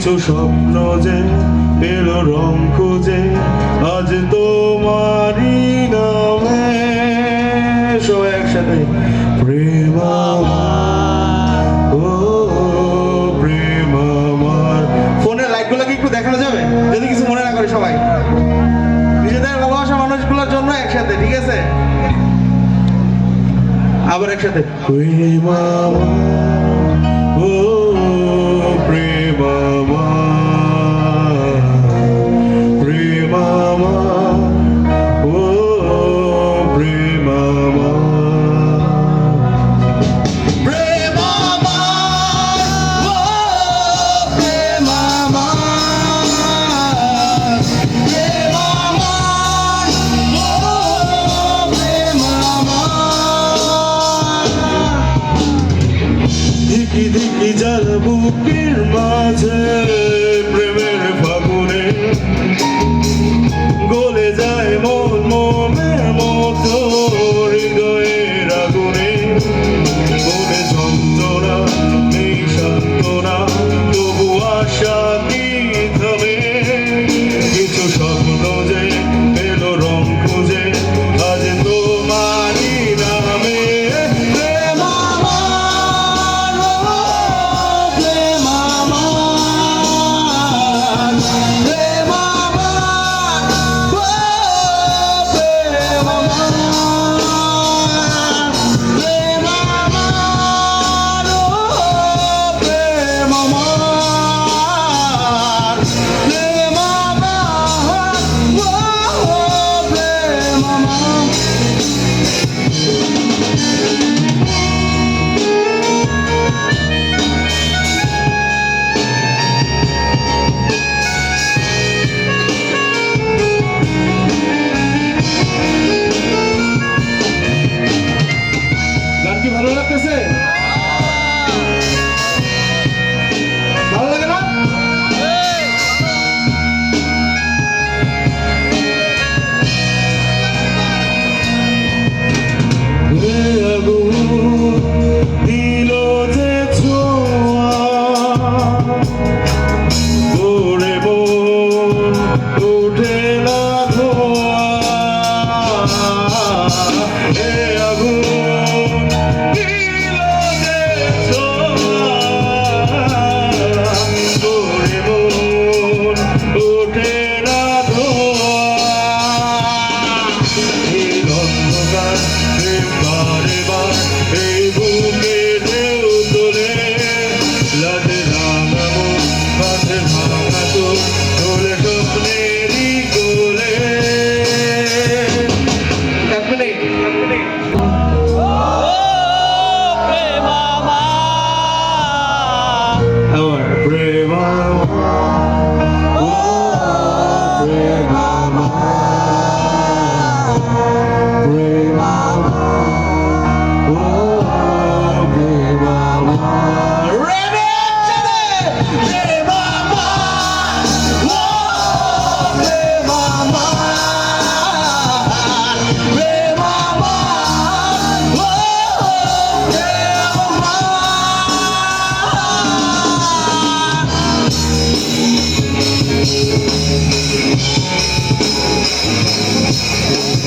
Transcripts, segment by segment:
কিছু স্বপ্ন যে এলো রং খুঁজে, আজ তোমারই নামে। সো একসাথে। প্রেম আমার, ও, প্রেম আমার। ফোনের লাইটগুলো কি একটু দেখানো যাবে? যদি কিছু মনে না করে সবাই। নিজেদের ভালোবাসা মানুষগুলোর জন্য একসাথে, ঠিক আছে? আবার একসাথে। প্রেম আমার, ও presence.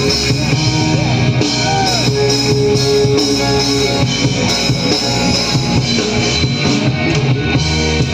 Thank you.